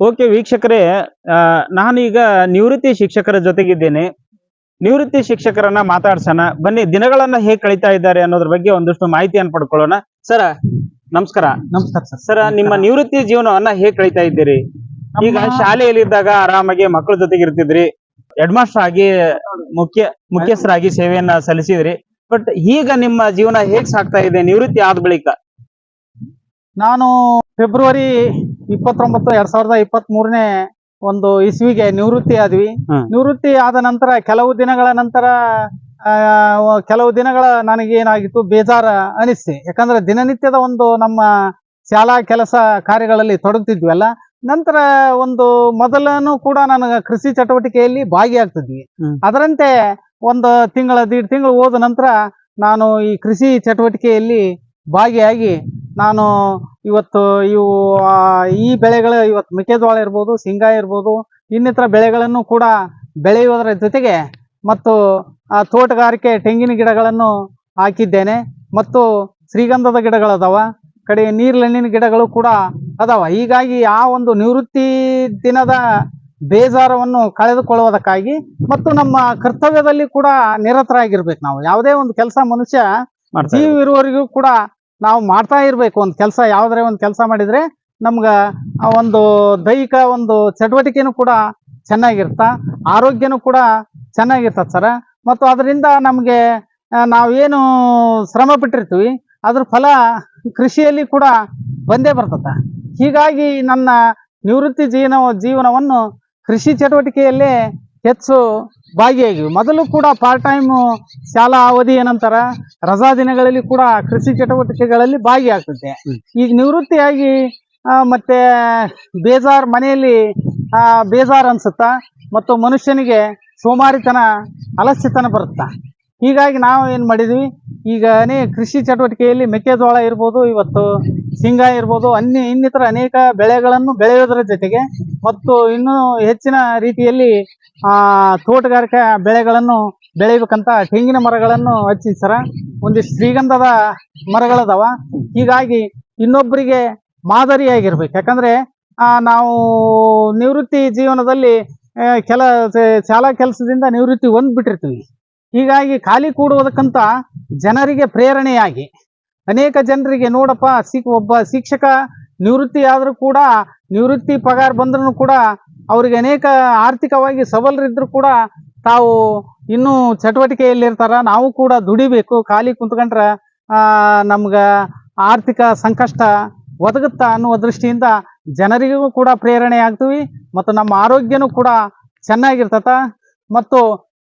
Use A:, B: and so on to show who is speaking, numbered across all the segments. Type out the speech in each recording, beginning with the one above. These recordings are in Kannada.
A: ಓಕೆ ವೀಕ್ಷಕರೇ ನಾನೀಗ ನಿವೃತ್ತಿ ಶಿಕ್ಷಕರ ಜೊತೆಗಿದ್ದೇನೆ. ನಿವೃತ್ತಿ ಶಿಕ್ಷಕರನ್ನ ಮಾತಾಡ್ಸೋಣ. ಬನ್ನಿ ದಿನಗಳನ್ನ ಹೇಗೆ ಕಳೀತಾ ಇದ್ದಾರೆ ಅನ್ನೋದ್ರ ಬಗ್ಗೆ ಒಂದಷ್ಟು ಮಾಹಿತಿಯನ್ನು ಪಡ್ಕೊಳ್ಳೋಣ. ಸರ ನಮಸ್ಕಾರ.
B: ನಮಸ್ಕಾರ ಸರ್.
A: ಸರ ನಿಮ್ಮ ನಿವೃತ್ತಿ ಜೀವನವನ್ನ ಹೇಗೆ ಕಳೀತಾ ಇದ್ದೀರಿ? ಈಗ
B: ಶಾಲೆಯಲ್ಲಿ
A: ಶಾಲೆಯಲ್ಲಿದ್ದಾಗ ಆರಾಮಾಗಿ ಮಕ್ಕಳ ಜೊತೆಗೆ ಇರ್ತಿದ್ರಿ. ಹೆಡ್ ಮಾಸ್ಟರ್ ಆಗಿ ಮುಖ್ಯ ಮುಖ್ಯಸ್ಥರಾಗಿ ಸೇವೆಯನ್ನ ಸಲ್ಲಿಸಿದ್ರಿ. ಬಟ್ ಈಗ ನಿಮ್ಮ ಜೀವನ ಹೇಗ್ ಸಾಗ್ತಾ ಇದೆ? ನಿವೃತ್ತಿ ಆದ ಬಳಿಕ.
B: ನಾನು ಫೆಬ್ರವರಿ ಇಪ್ಪತ್ತೊಂಬತ್ತು ಎರಡ್ ಸಾವಿರದ ಇಪ್ಪತ್ತ್ ಮೂರನೇ ಒಂದು ಇಸ್ವಿಗೆ ನಿವೃತ್ತಿ ಆದ್ವಿ. ನಿವೃತ್ತಿ ಆದ ನಂತರ ಕೆಲವು ದಿನಗಳ ನಂತರ ಆ, ಕೆಲವು ದಿನಗಳ ನನಗೇನಾಗಿತ್ತು ಬೇಜಾರ ಅನಿಸ್ತಿ. ಯಾಕಂದ್ರೆ ದಿನನಿತ್ಯದ ಒಂದು ನಮ್ಮ ಶಾಲಾ ಕೆಲಸ ಕಾರ್ಯಗಳಲ್ಲಿ ತೊಡಗ್ತಿದ್ವಲ್ಲ ನಂತರ ಒಂದು ಮೊದಲನು ಕೂಡ ನನಗೆ ಕೃಷಿ ಚಟುವಟಿಕೆಯಲ್ಲಿ ಭಾಗಿಯಾಗ್ತಿದ್ವಿ. ಅದರಂತೆ ಒಂದು ತಿಂಗಳ ದೀಡ್ ತಿಂಗಳು ಹೋದ ನಂತರ ನಾನು ಈ ಕೃಷಿ ಚಟುವಟಿಕೆಯಲ್ಲಿ ಭಾಗಿಯಾಗಿ ನಾನು ಇವತ್ತು ಇವು ಈ ಬೆಳೆಗಳು ಇವತ್ತು ಮೆಕ್ಕೆಜೋಳ ಇರ್ಬೋದು ಶೇಂಗಾ ಇರ್ಬೋದು ಇನ್ನಿತರ ಬೆಳೆಗಳನ್ನು ಕೂಡ ಬೆಳೆಯುವುದರ ಜೊತೆಗೆ ಮತ್ತು ಆ, ತೋಟಗಾರಿಕೆ ತೆಂಗಿನ ಗಿಡಗಳನ್ನು ಹಾಕಿದ್ದೇನೆ. ಮತ್ತು ಶ್ರೀಗಂಧದ ಗಿಡಗಳು ಅದಾವ ಕಡೆ ನೀರ್ಲೆಣ್ಣಿನ ಗಿಡಗಳು ಕೂಡ ಅದಾವ. ಹೀಗಾಗಿ ಆ ಒಂದು ನಿವೃತ್ತಿ ದಿನದ ಬೇಜಾರವನ್ನು ಕಳೆದುಕೊಳ್ಳುವುದಕ್ಕಾಗಿ ಮತ್ತು ನಮ್ಮ ಕರ್ತವ್ಯದಲ್ಲಿ ಕೂಡ ನಿರತರಾಗಿರ್ಬೇಕು ನಾವು. ಯಾವುದೇ ಒಂದು ಕೆಲಸ ಮನುಷ್ಯ ಜೀವ. ಇರುವವರೆಗೂ ಕೂಡ ನಾವು ಮಾಡ್ತಾ ಇರಬೇಕು. ಒಂದು ಕೆಲಸ ಯಾವ್ದಾರೆ ಒಂದು ಕೆಲಸ ಮಾಡಿದ್ರೆ ನಮ್ಗೆ ಒಂದು ದೈಹಿಕ ಒಂದು ಚಟುವಟಿಕೆನೂ ಕೂಡ ಚೆನ್ನಾಗಿರ್ತ, ಆರೋಗ್ಯನೂ ಕೂಡ ಚೆನ್ನಾಗಿರ್ತದೆ ಸರ. ಮತ್ತು ಅದರಿಂದ ನಮಗೆ ನಾವೇನು ಶ್ರಮ ಪಟ್ಟಿರ್ತೀವಿ, ಅದ್ರ ಫಲ ಕೃಷಿಯಲ್ಲಿ ಕೂಡ ಬಂದೇ ಬರ್ತದೆ. ಹೀಗಾಗಿ ನನ್ನ ನಿವೃತ್ತಿ ಜೀವನ ಜೀವನವನ್ನು ಕೃಷಿ ಚಟುವಟಿಕೆಯಲ್ಲೇ ಹೆಚ್ಚು ಭಾಗಿಯಾಗಿವೆ. ಮೊದಲು ಕೂಡ ಪಾರ್ಟ್ ಟೈಮ್ ಶಾಲಾ ಅವಧಿ ಏನಂತಾರ ರಜಾ ದಿನಗಳಲ್ಲಿ ಕೂಡ ಕೃಷಿ ಚಟುವಟಿಕೆಗಳಲ್ಲಿ
A: ಭಾಗಿಯಾಗ್ತದೆ.
B: ಈಗ ನಿವೃತ್ತಿಯಾಗಿ ಮತ್ತೆ ಬೇಜಾರ್ ಮನೆಯಲ್ಲಿ ಬೇಜಾರ್ ಅನ್ಸುತ್ತ ಮತ್ತು ಮನುಷ್ಯನಿಗೆ ಸೋಮಾರಿತನ ಅಲಸ್ಯತನ ಬರುತ್ತ. ಹೀಗಾಗಿ ನಾವು ಏನು ಮಾಡಿದ್ವಿ ಈಗ ಅನೇಕ ಕೃಷಿ ಚಟುವಟಿಕೆಯಲ್ಲಿ ಮೆಕ್ಕೆಜೋಳ ಇರ್ಬೋದು ಇವತ್ತು ಶೇಂಗಾ ಇರ್ಬೋದು ಅನ್ಯ ಇನ್ನಿತರ ಅನೇಕ ಬೆಳೆಗಳನ್ನು ಬೆಳೆಯೋದರ ಜೊತೆಗೆ ಮತ್ತು ಇನ್ನೂ ಹೆಚ್ಚಿನ ರೀತಿಯಲ್ಲಿ ಆ ತೋಟಗಾರಿಕೆ ಬೆಳೆಗಳನ್ನು ಬೆಳಿಬೇಕಂತ ತೆಂಗಿನ ಮರಗಳನ್ನು ಹಚ್ಚಿ ಸರ. ಒಂದಿಷ್ಟು ಶ್ರೀಗಂಧದ ಮರಗಳದಾವ. ಹೀಗಾಗಿ ಇನ್ನೊಬ್ಬರಿಗೆ ಮಾದರಿಯಾಗಿರ್ಬೇಕು. ಯಾಕಂದ್ರೆ ನಾವು ನಿವೃತ್ತಿ ಜೀವನದಲ್ಲಿ ಕೆಲ ಶಾಲಾ ಕೆಲಸದಿಂದ ನಿವೃತ್ತಿ ಹೊಂದ್ಬಿಟ್ಟಿರ್ತೀವಿ. ಹೀಗಾಗಿ ಖಾಲಿ ಕೂಡುವುದಕ್ಕಂತ ಜನರಿಗೆ ಪ್ರೇರಣೆಯಾಗಿ, ಅನೇಕ ಜನರಿಗೆ ನೋಡಪ್ಪ, ಸಿಕ್, ಒಬ್ಬ ಶಿಕ್ಷಕ ನಿವೃತ್ತಿ ಆದರೂ ಕೂಡ, ನಿವೃತ್ತಿ ಪಗಾರ ಬಂದ್ರೂ ಕೂಡ ಅವ್ರಿಗೆ ಅನೇಕ ಆರ್ಥಿಕವಾಗಿ ಸಬಲರಿದ್ದರೂ ಕೂಡ ತಾವು ಇನ್ನೂ ಚಟುವಟಿಕೆಯಲ್ಲಿರ್ತಾರೆ. ನಾವು ಕೂಡ ದುಡಿಬೇಕು. ಖಾಲಿ ಕುಂತ್ಕೊಂಡ್ರೆ ನಮ್ಗೆ ಆರ್ಥಿಕ ಸಂಕಷ್ಟ ಒದಗುತ್ತಾ ಅನ್ನುವ ದೃಷ್ಟಿಯಿಂದ ಜನರಿಗೂ ಕೂಡ ಪ್ರೇರಣೆ ಆಗ್ತೀವಿ. ಮತ್ತು ನಮ್ಮ ಆರೋಗ್ಯನೂ ಕೂಡ ಚೆನ್ನಾಗಿರ್ತತ ಮತ್ತು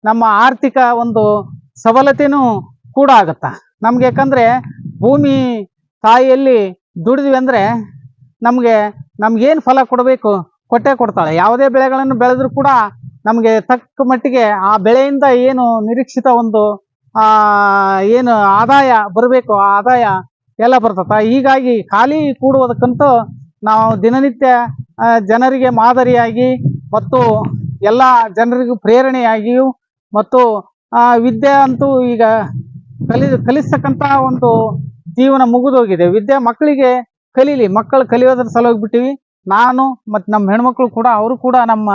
B: ನಮ್ಮ ಆರ್ಥಿಕ ಒಂದು ಸಬಲತೆಯೂ ಕೂಡ ಆಗುತ್ತೆ. ನಮ್ಗೆ ಯಾಕಂದರೆ, ಭೂಮಿ ತಾಯಿಯಲ್ಲಿ ದುಡಿದ್ವಿ ಅಂದ್ರೆ ನಮ್ಗೆ, ನಮ್ಗೇನು ಫಲ ಕೊಡಬೇಕು? ಕೊಟ್ಟೆ ಕೊಡ್ತಾಳೆ. ಯಾವುದೇ ಬೆಳೆಗಳನ್ನು ಬೆಳೆದ್ರೂ ಕೂಡ ನಮಗೆ ತಕ್ಕ ಮಟ್ಟಿಗೆ ಆ ಬೆಳೆಯಿಂದ ಏನು ನಿರೀಕ್ಷಿತ ಒಂದು ಏನು ಆದಾಯ ಬರಬೇಕು, ಆ ಆದಾಯ ಎಲ್ಲ ಬರ್ತದೆ. ಹೀಗಾಗಿ ಖಾಲಿ ಕೂಡುವುದಕ್ಕಂತೂ ನಾವು ದಿನನಿತ್ಯ ಜನರಿಗೆ ಮಾದರಿಯಾಗಿ ಮತ್ತು ಎಲ್ಲ ಜನರಿಗೂ ಪ್ರೇರಣೆಯಾಗಿಯೂ ಮತ್ತು ವಿದ್ಯೆ ಅಂತೂ ಈಗ ಕಲಿ ಕಲಿಸ್ತಕ್ಕಂಥ ಒಂದು ಜೀವನ ಮುಗಿದೋಗಿದೆ. ವಿದ್ಯೆ ಮಕ್ಕಳಿಗೆ ಕಲೀಲಿ, ಮಕ್ಕಳು ಕಲಿಯೋದ್ರ ಸಲುವಾಗಿ ಬಿಟ್ಟಿವಿ ನಾನು ಮತ್ತು ನಮ್ಮ ಹೆಣ್ಮಕ್ಳು ಕೂಡ, ಅವರು ಕೂಡ ನಮ್ಮ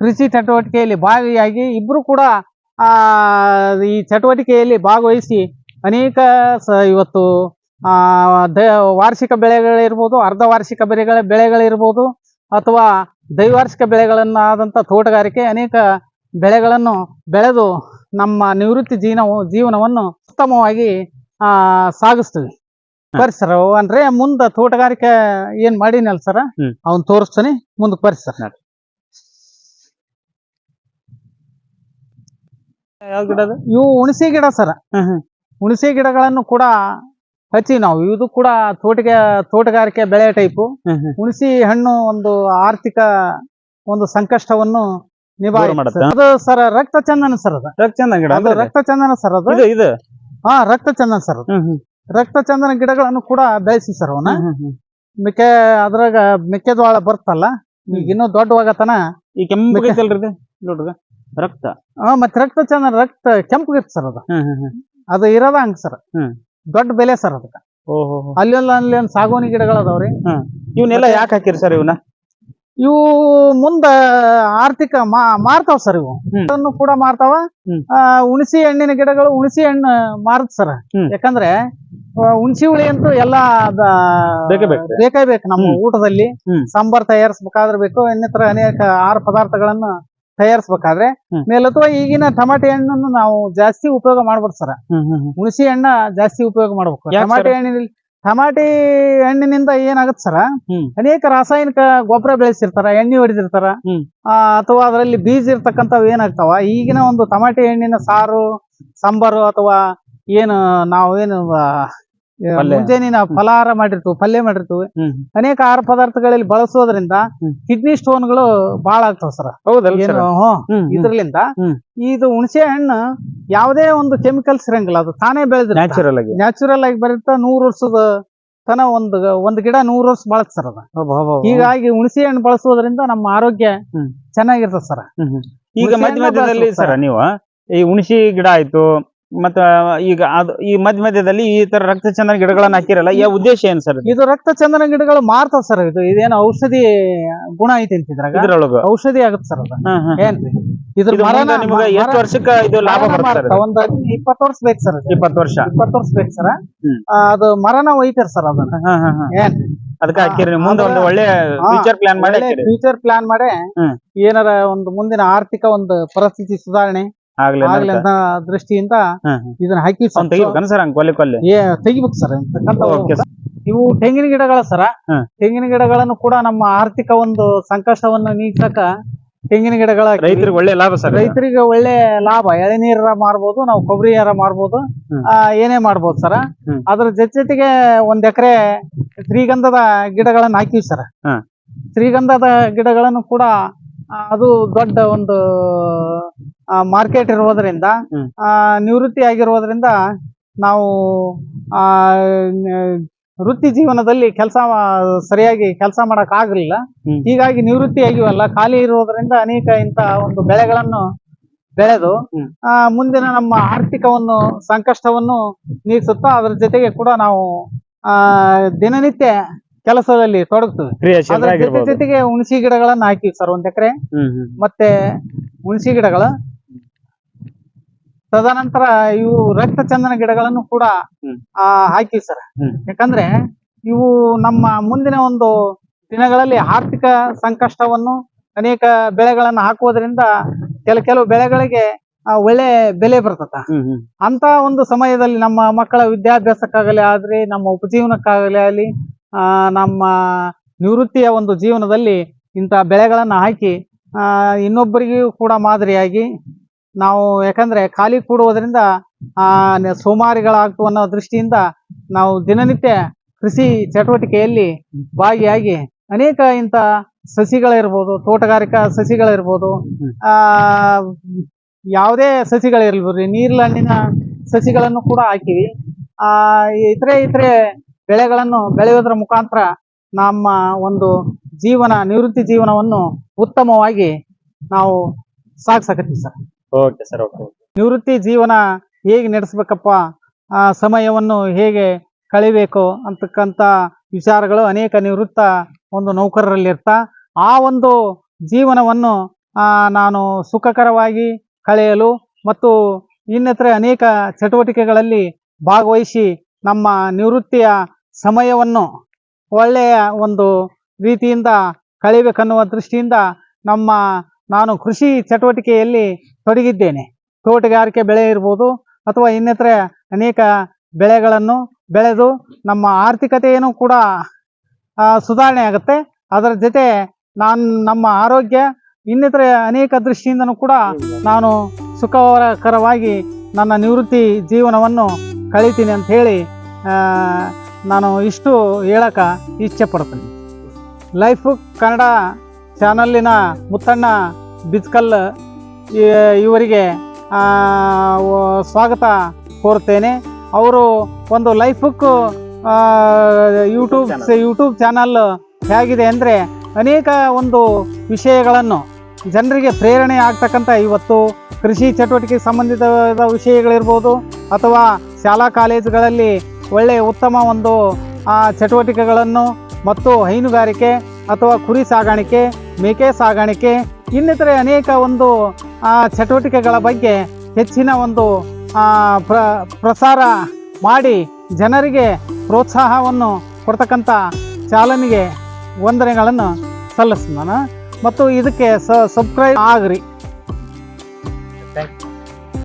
B: ಕೃಷಿ ಚಟುವಟಿಕೆಯಲ್ಲಿ ಭಾಗಿಯಾಗಿ ಇಬ್ಬರು ಕೂಡ ಈ ಚಟುವಟಿಕೆಯಲ್ಲಿ ಭಾಗವಹಿಸಿ ಅನೇಕ ಸ, ಇವತ್ತು ದ, ವಾರ್ಷಿಕ ಬೆಳೆಗಳಿರ್ಬೋದು, ಅರ್ಧ ವಾರ್ಷಿಕ ಬೆಳೆಗಳ, ಬೆಳೆಗಳಿರ್ಬೋದು, ಅಥವಾ ದ್ವೈವಾರ್ಷಿಕ ಬೆಳೆಗಳನ್ನಾದಂಥ ತೋಟಗಾರಿಕೆ ಅನೇಕ ಬೆಳೆಗಳನ್ನು ಬೆಳೆದು ನಮ್ಮ ನಿವೃತ್ತಿ ಜೀವನ ಜೀವನವನ್ನು ಉತ್ತಮವಾಗಿ ಸಾಗಿಸ್ತೀವಿ ಬರ್ರಿ ಸರ್ ಅಂದ್ರೆ ಮುಂದ ತೋಟಗಾರಿಕೆ ಏನ್ ಮಾಡಿನಲ್ ಸರ್ ಅವನ್ ತೋರಿಸ್ತಾನೆ ಮುಂದಕ್ಕೆ ಬರ್ರಿ ಸರ್.
A: ಯಾವ ಗಿಡ ಅದು?
B: ಇವು ಹುಣಸೆ ಗಿಡ ಸರ್. ಹುಣಸೆ ಗಿಡಗಳನ್ನು ಕೂಡ ಹಚ್ಚಿ ನಾವು. ಇದು ಕೂಡ ತೋಟಗೆ ತೋಟಗಾರಿಕೆ ಬೆಳೆ ಟೈಪು. ಹುಣಸಿ ಹಣ್ಣು ಒಂದು ಆರ್ಥಿಕ ಒಂದು ಸಂಕಷ್ಟವನ್ನು. ಅದು ಸರ್ ರಕ್ತ ಚಂದನ ಸರ್ ಅದು.
A: ರಕ್ತ ಚಂದ ಗಿಡ
B: ಅದು ರಕ್ತ ಚಂದನ ಸರ್ ಅದು.
A: ಇದು
B: ಹಾ ರಕ್ತ ಚಂದನ ಸರ್. ರಕ್ತ ಚಂದನ ಗಿಡಗಳನ್ನು ಕೂಡ ಬೆಳೆಸಿ ಸರ್
A: ಹ್ಮ್.
B: ಮೆಕ್ಕೆ ಅದ್ರಾಗ ಮೆಕ್ಕೆಜೋಳ ಬರ್ತಲ್ಲ ಈಗ ಇನ್ನೂ ದೊಡ್ಡವಾಗತನ
A: ಈ ಕೆಂಪು ಐತಲ್ರಿ ನೋಡ್ರಿ ರಕ್ತ.
B: ಆ ಮತ್ತೆ ರಕ್ತ ಚಂದನ ರಕ್ತ ಕೆಂಪಗಿತ್ತು ಸರ್ ಅದು. ಅದು ಇರೋದ ಹಂಗ ಸರ್. ದೊಡ್ಡ ಬೆಲೆ ಸರ್ ಅದಕ್ಕ.
A: ಓಹೋ
B: ಅಲ್ಲೆಲ್ಲ ಅಲ್ಲಿ ಒಂದು ಸಾಗುವಾನಿ ಗಿಡಗಳು ಅದಾವ್ರಿ
A: ಇವನ್ನೆಲ್ಲ ಯಾಕೆ ಹಾಕಿರಿ ಸರ್ ಇವನ್ನ?
B: ಇವು ಮುಂದ ಆರ್ಥಿಕ ಮಾರ್ತಾವ ಸರ್ ಇವು. ಅದನ್ನು ಕೂಡ ಮಾರ್ತಾವ. ಹುಣಸಿ ಹಣ್ಣಿನ ಗಿಡಗಳು ಹುಣಸಿ ಹಣ್ಣು ಮಾರುತ್ ಸರ್. ಯಾಕಂದ್ರೆ ಹುಣಸಿ ಹುಳಿ ಅಂತೂ ಎಲ್ಲ
A: ಬೇಕೇ ಬೇಕು.
B: ನಮ್ಮ ಊಟದಲ್ಲಿ. ಸಾಂಬಾರ್ ತಯಾರಿಸಬೇಕಾದ್ರೆ ಬೇಕು ಇನ್ನಿತರ ಅನೇಕ ಆಹಾರ ಪದಾರ್ಥಗಳನ್ನ ತಯಾರಿಸಬೇಕಾದ್ರೆ. ಮೇಲತ್ವ ಈಗಿನ ಟಮಾಟೆ ಹಣ್ಣನ್ನು ನಾವು ಜಾಸ್ತಿ ಉಪಯೋಗ ಮಾಡ್ಬೋದು ಸರ್. ಹುಣಸಿ ಹಣ್ಣ ಜಾಸ್ತಿ ಉಪಯೋಗ ಮಾಡ್ಬೇಕು. ಟಮಾಟೆ? ಹಣ್ಣಿನಲ್ಲಿ ಟಮಾಟೆ ಹಣ್ಣಿನಿಂದ ಏನಾಗುತ್ತೆ ಸರ? ಅನೇಕ ರಾಸಾಯನಿಕ ಗೊಬ್ಬರ ಬೆಳೆಸಿರ್ತಾರ ಎಣ್ಣೆ ಹೊಡೆದಿರ್ತಾರ. ಅಥವಾ ಅದರಲ್ಲಿ ಬೀಜ ಇರ್ತಕ್ಕಂಥವು ಏನಾಗ್ತಾವ? ಈಗಿನ ಒಂದು ಟಮಾಟಿ ಹಣ್ಣಿನ ಸಾರು ಸಾಂಬಾರು ಅಥವಾ ಏನು ನಾವು ಏನು ಆ,
A: ಪಲ್ಯ.
B: ಮುಂಜಾನೆ ನಾವು ಫಲಹಾರ ಮಾಡಿರ್ತೀವಿ ಪಲ್ಯ ಮಾಡಿರ್ತೀವಿ. ಅನೇಕ ಆಹಾರ ಪದಾರ್ಥಗಳಲ್ಲಿ ಬಳಸೋದ್ರಿಂದ
A: ಕಿಡ್ನಿ
B: ಕಿಡ್ನಿ ಸ್ಟೋನ್ಗಳು ಬಾಳ ಆಗ್ತಾವ ಸರ್. ಇದ್ರಲಿಂದ ಇದು ಹುಣಸೆ ಹಣ್ಣು ಯಾವುದೇ ಒಂದು ಕೆಮಿಕಲ್ಸ್ ಇರಂಗಿಲ್ಲ ಅದು ತಾನೇ ಬೆಳೆದ್ರೆ
A: ನ್ಯಾಚುರಲ್ ಆಗಿ.
B: ನ್ಯಾಚುರಲ್ ಆಗಿ ಬರುತ್ತ ನೂರ್ ವರ್ಷದ ತನ ಒಂದು ಒಂದು ಗಿಡ ನೂರ್ ವರ್ಷ
A: ಬಳಸ್ತಾರ.
B: ಹೀಗಾಗಿ ಹುಣಸೆ ಹಣ್ಣು ಬಳಸೋದ್ರಿಂದ ನಮ್ಮ ಆರೋಗ್ಯ ಚೆನ್ನಾಗಿರ್ತದ ಸರ್.
A: ಈಗ ಮಧ್ಯ ಮಧ್ಯದಲ್ಲಿ ಸರ್. ನೀವು ಈ ಹುಣಸಿ ಗಿಡ ಆಯ್ತು ಮತ್ತ ಈಗ ಅದು ಈ ಮಧ್ಯ ಮಧ್ಯದಲ್ಲಿ ಈ ತರ ರಕ್ತ ಚಂದನ ಗಿಡಗಳನ್ನ ಹಾಕಿರಲ್ಲ ಯಾವ ಉದ್ದೇಶ ಏನ್ ಸರ್
B: ಇದು? ರಕ್ತ ಚಂದನ ಗಿಡಗಳು ಮಾರ್ತಾವ ಸರ್ ಇದು. ಇದೇನು ಔಷಧಿ ಗುಣ ಐತಿ ಅಂತಿದ್ರಾಗ
A: ಇದ್ರೊಳಗ?
B: ಔಷಧಿ ಆಗುತ್ತೆ ಸರ್ ಅದ. ಏನ್ರಿ ಇದ್ರ
A: ಇದು
B: ಮರನ
A: ನಿಮ್ಗೆ ಎಷ್ಟು ವರ್ಷಕ್ಕ ಇದು ಲಾಭ
B: ಒಂದ್. ಇಪ್ಪತ್ತು ವರ್ಷ ಬೇಕು ಸರ್.
A: ಇಪ್ಪತ್ತು ವರ್ಷ?
B: ಇಪ್ಪತ್ತು ವರ್ಷ ಬೇಕು ಸರ್. ಅದು ಮರನ ಒಯ್ತಾರ ಸರ್ ಅದನ್ನ. ಏನ್
A: ಅದಕ್ಕೆ ಹಾಕಿರಿ ಮುಂದೆ ಒಂದು ಒಳ್ಳೆ ಫ್ಯೂಚರ್ ಪ್ಲಾನ್ ಮಾಡಿ
B: ಫ್ಯೂಚರ್ ಪ್ಲಾನ್ ಮಾಡಿ. ಏನಾರ ಒಂದು ಮುಂದಿನ ಆರ್ಥಿಕ ಒಂದು ಪರಿಸ್ಥಿತಿ ಸುಧಾರಣೆ
A: ಆಗ್ಲಿ
B: ಆಗ್ಲಿ ಅಂತ ದೃಷ್ಟಿಯಿಂದ. ಇದನ್ನ ಹಾಕಿ
A: ಅವ್ನ್ ತೆಗಿಬೇಕನ್ ಸರ್ ಹಂಗ್ ಕೊಲ್ಲಿ ಕೊಲ್ಲಿ?
B: ಏ ತೆಗಿಬೇಕು ಸರ್ ಇವು ತೆಂಗಿನ ಗಿಡಗಳ ಸರ. ತೆಂಗಿನ ಗಿಡಗಳನ್ನು ಕೂಡ ನಮ್ಮ ಆರ್ಥಿಕ ಒಂದು ಸಂಕಷ್ಟವನ್ನು ನೀಗ್ಸಕ ತೆಂಗಿನ ಗಿಡಗಳ
A: ರೈತರಿಗೆ ಒಳ್ಳೆ ಲಾಭ ಸರ್
B: ರೈತರಿಗೆ ಒಳ್ಳೆ ಲಾಭ. ಎಳೆನೀರ ಮಾರ್ಬೋದು ನಾವು ಕೊಬ್ಬರಿ ಯಾರ ಮಾರ್ಬೋದು ಆ, ಏನೇ ಮಾಡ್ಬೋದು ಸರ. ಅದ್ರ ಜೊತೆ ಜೊತೆಗೆ ಒಂದ್ ಎಕರೆ ಶ್ರೀಗಂಧದ ಗಿಡಗಳನ್ನ ಹಾಕಿವಿ ಸರ್. ಶ್ರೀಗಂಧದ ಗಿಡಗಳನ್ನು ಕೂಡ ಅದು ದೊಡ್ಡ ಒಂದು ಮಾರ್ಕೆಟ್ ಇರುವುದರಿಂದ ಆ, ನಿವೃತ್ತಿ ಆಗಿರುವುದರಿಂದ ನಾವು ಆ ವೃತ್ತಿ ಜೀವನದಲ್ಲಿ ಕೆಲಸ ಸರಿಯಾಗಿ ಕೆಲಸ ಮಾಡಕ್ ಆಗಲಿಲ್ಲ ಹೀಗಾಗಿ ನಿವೃತ್ತಿ ಆಗಿವಲ್ಲ ಖಾಲಿ ಇರುವುದರಿಂದ ಅನೇಕ ಇಂತ ಒಂದು ಬೆಳೆಗಳನ್ನು ಬೆಳೆದು. ಆ, ಮುಂದಿನ ನಮ್ಮ ಆರ್ಥಿಕವನ್ನು ಸಂಕಷ್ಟವನ್ನು ನೀಗಿಸುತ್ತಾ ಅದರ ಜೊತೆಗೆ ಕೂಡ ನಾವು ಆ ದಿನನಿತ್ಯ ಕೆಲಸದಲ್ಲಿ ತೊಡಗ್ತದೆ.
A: ಕ್ರಿಯಾಶೀಲ
B: ಜೊತೆ
A: ಆಗಿರ್ಬೋದು.
B: ಜೊತೆಗೆ ಹುಣಸಿ ಗಿಡಗಳನ್ನ ಹಾಕಿವಿ ಸರ್ ಒಂದ್ ಎಕರೆ.
A: ಹ್ಮ್ ಹ್ಮ್
B: ಮತ್ತೆ ಹುಣಸಿ ಗಿಡಗಳ. ತದನಂತರ ಇವು ರಕ್ತ ಚಂದನ ಗಿಡಗಳನ್ನು ಕೂಡ
A: ಹ್ಮ್.
B: ಆ ಹಾಕಿವಿ ಸರ್.
A: ಹ್ಮ್.
B: ಯಾಕಂದ್ರೆ ಇವು ನಮ್ಮ ಮುಂದಿನ ಒಂದು ದಿನಗಳಲ್ಲಿ ಆರ್ಥಿಕ ಸಂಕಷ್ಟವನ್ನು ಅನೇಕ ಬೆಳೆಗಳನ್ನು ಹಾಕುವುದರಿಂದ ಕೆಲ ಕೆಲವು ಬೆಳೆಗಳಿಗೆ ಆ, ಒಳ್ಳೆ ಬೆಲೆ ಬರ್ತದ.
A: ಹ್ಮ್ ಹ್ಮ್.
B: ಅಂತ ಒಂದು ಸಮಯದಲ್ಲಿ ನಮ್ಮ ಮಕ್ಕಳ ವಿದ್ಯಾಭ್ಯಾಸಕ್ಕಾಗಲಿ ಆದ್ರೆ ನಮ್ಮ ಉಪಜೀವನಕ್ಕಾಗಲಿ ಆಗಲಿ ನಮ್ಮ ನಿವೃತ್ತಿಯ ಒಂದು ಜೀವನದಲ್ಲಿ ಇಂಥ ಬೆಳೆಗಳನ್ನು ಹಾಕಿ ಆ, ಇನ್ನೊಬ್ಬರಿಗೂ ಕೂಡ ಮಾದರಿಯಾಗಿ ನಾವು ಯಾಕಂದ್ರೆ ಖಾಲಿ ಕೂಡುವುದರಿಂದ ಆ ಸೋಮಾರಿಗಳಾಗ್ತು ಅನ್ನೋ ದೃಷ್ಟಿಯಿಂದ ನಾವು ದಿನನಿತ್ಯ ಕೃಷಿ ಚಟುವಟಿಕೆಯಲ್ಲಿ ಭಾಗಿಯಾಗಿ ಅನೇಕ ಇಂಥ ಸಸಿಗಳಿರ್ಬೋದು ತೋಟಗಾರಿಕಾ ಸಸಿಗಳಿರ್ಬೋದು. ಆ ಯಾವುದೇ ಸಸಿಗಳಿರ್ಬೋದು ನೀರ್ಲಣ್ಣಿನ ಸಸಿಗಳನ್ನು ಕೂಡ ಹಾಕಿವಿ ಆ ಇತರೆ ಇತರೆ ಬೆಳೆಗಳನ್ನು ಬೆಳೆಯೋದ್ರ ಮುಖಾಂತರ ನಮ್ಮ ಒಂದು ಜೀವನ ನಿವೃತ್ತಿ ಜೀವನವನ್ನು ಉತ್ತಮವಾಗಿ ನಾವು ಸಾಗಿಸಕತ್ತೀವಿ ಸರ್.
A: ಓಕೆ ಸರ್ ಓಕೆ
B: ನಿವೃತ್ತಿ ಜೀವನ ಹೇಗೆ ನಡೆಸ್ಬೇಕಪ್ಪ? ಆ ಸಮಯವನ್ನು ಹೇಗೆ ಕಳಿಬೇಕು ಅಂತಕ್ಕಂಥ ವಿಚಾರಗಳು ಅನೇಕ ನಿವೃತ್ತ ಒಂದು ನೌಕರರಲ್ಲಿ ಇರ್ತಾ ಆ ಒಂದು ಜೀವನವನ್ನು ನಾನು ಸುಖಕರವಾಗಿ ಕಳೆಯಲು ಮತ್ತು ಇನ್ನಿತರ ಅನೇಕ ಚಟುವಟಿಕೆಗಳಲ್ಲಿ ಭಾಗವಹಿಸಿ ನಮ್ಮ ನಿವೃತ್ತಿಯ ಸಮಯವನ್ನು ಒಳ್ಳೆಯ ಒಂದು ರೀತಿಯಿಂದ ಕಳಿಬೇಕನ್ನುವ ದೃಷ್ಟಿಯಿಂದ ನಮ್ಮ, ನಾನು ಕೃಷಿ ಚಟುವಟಿಕೆಯಲ್ಲಿ ತೊಡಗಿದ್ದೇನೆ. ತೋಟಗಾರಿಕೆ ಬೆಳೆ ಇರ್ಬೋದು ಅಥವಾ ಇನ್ನಿತರೆ ಅನೇಕ ಬೆಳೆಗಳನ್ನು ಬೆಳೆದು ನಮ್ಮ ಆರ್ಥಿಕತೆಯನ್ನು ಕೂಡ ಸುಧಾರಣೆ ಆಗುತ್ತೆ. ಅದರ ಜೊತೆ ನಾನು, ನಮ್ಮ ಆರೋಗ್ಯ ಇನ್ನಿತರೆ ಅನೇಕ ದೃಷ್ಟಿಯಿಂದನೂ ಕೂಡ ನಾನು ಸುಖಕರವಾಗಿ ನನ್ನ ನಿವೃತ್ತಿ ಜೀವನವನ್ನು ಕಳೀತೀನಿ ಅಂತ ಹೇಳಿ ನಾನು ಇಷ್ಟು ಹೇಳಕ್ಕೆ ಇಚ್ಛೆ ಪಡ್ತೀನಿ. ಲೈಫ್ ಕನ್ನಡ ಚಾನಲ್ಲಿನ ಮುತ್ತಣ್ಣ ಬಿಜ್ಕಲ್ ಇವರಿಗೆ ಸ್ವಾಗತ ಕೋರ್ತೇನೆ. ಅವರು ಒಂದು life book YouTube YouTube channel ಹೇಗಿದೆ ಅಂದರೆ ಅನೇಕ ಒಂದು ವಿಷಯಗಳನ್ನು ಜನರಿಗೆ ಪ್ರೇರಣೆ ಆಗ್ತಕ್ಕಂಥ ಇವತ್ತು ಕೃಷಿ ಚಟುವಟಿಕೆಗೆ ಸಂಬಂಧಿತ ವಿಷಯಗಳಿರ್ಬೋದು ಅಥವಾ ಶಾಲಾ ಕಾಲೇಜುಗಳಲ್ಲಿ ಒಳ್ಳೆಯ ಉತ್ತಮ ಒಂದು ಚಟುವಟಿಕೆಗಳನ್ನು ಮತ್ತು ಹೈನುಗಾರಿಕೆ ಅಥವಾ ಕುರಿ ಸಾಗಾಣಿಕೆ, ಮೇಕೆ ಸಾಗಾಣಿಕೆ, ಇನ್ನಿತರೆ ಅನೇಕ ಒಂದು ಚಟುವಟಿಕೆಗಳ ಬಗ್ಗೆ ಹೆಚ್ಚಿನ ಒಂದು ಪ್ರ, ಪ್ರಸಾರ ಮಾಡಿ ಜನರಿಗೆ ಪ್ರೋತ್ಸಾಹವನ್ನು ಕೊಡ್ತಕ್ಕಂಥ ಚಾಲನೆಗೆ ವಂದನೆಗಳನ್ನು ಸಲ್ಲಿಸ್ತಾನೆ ಮತ್ತು ಇದಕ್ಕೆ ಸಬ್ಸ್ಕ್ರೈಬ್ ಆಗ್ರಿ.